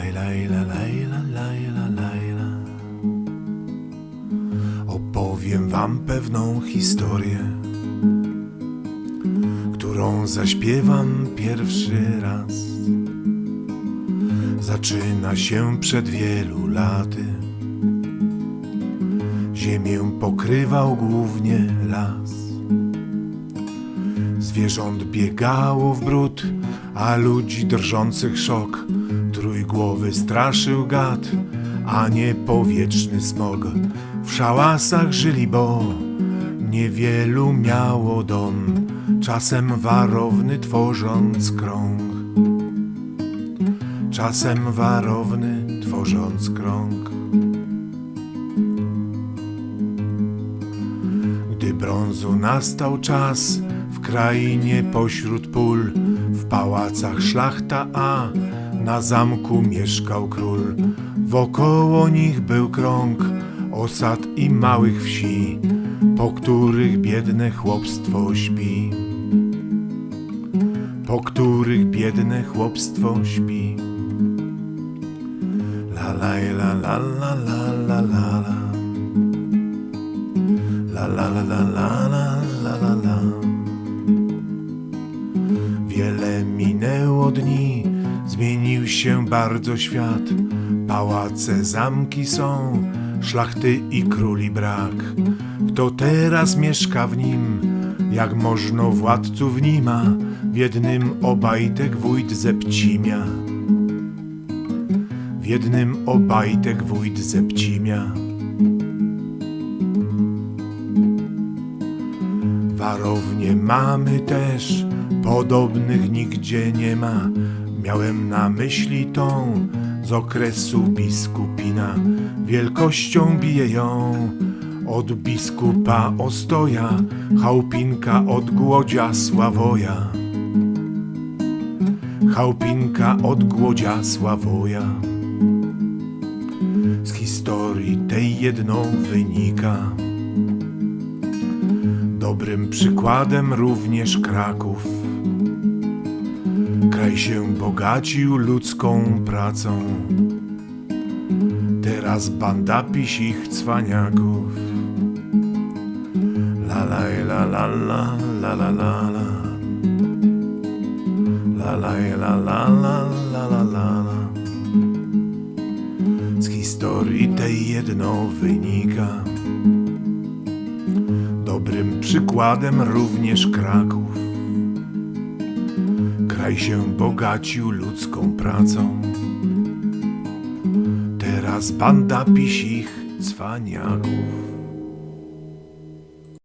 laj, laj, la, laj, la, laj, la, laj, la. Opowiem wam pewną historię, którą zaśpiewam pierwszy raz. Zaczyna się przed wielu laty. Ziemię pokrywał głównie las. Zwierząt biegało w brud, a ludzi drżących szok. Trójgłowy straszył gad, a nie powietrzny smog. W szałasach żyli, bo niewielu miało dom, czasem warowny tworząc krąg. Czasem warowny tworząc krąg. Gdy brązu nastał czas, w krainie pośród pól, w pałacach szlachta, a na zamku mieszkał król. Wokoło nich był krąg osad i małych wsi, po których biedne chłopstwo śpi. Po których biedne chłopstwo śpi. La la la la la la la la la. La la la la la la la Wiele minęło dni, zmienił się bardzo świat. Pałace, zamki są, szlachty i króli brak. Kto teraz mieszka w nim, jak można władców nie ma, w jednym obajtek wójt zepcimia. W jednym obajtek wójt zepcimia. Warownie mamy też, podobnych nigdzie nie ma. Miałem na myśli tą z okresu biskupina. Wielkością bije ją od biskupa Ostoja, chałpinka od Głodzia Sławoja. Chałpinka od Głodzia Sławoja. Z historii tej jedno wynika. Dobrym przykładem również Kraków. Kraj się bogacił ludzką pracą. Teraz banda pisich cwaniaków. La la la la la la la la la. La la la la la la la la la. Z historii tej jedno wynika. Dobrym przykładem również Kraków. Kraj się bogacił ludzką pracą. Teraz banda pisich cwaniaków.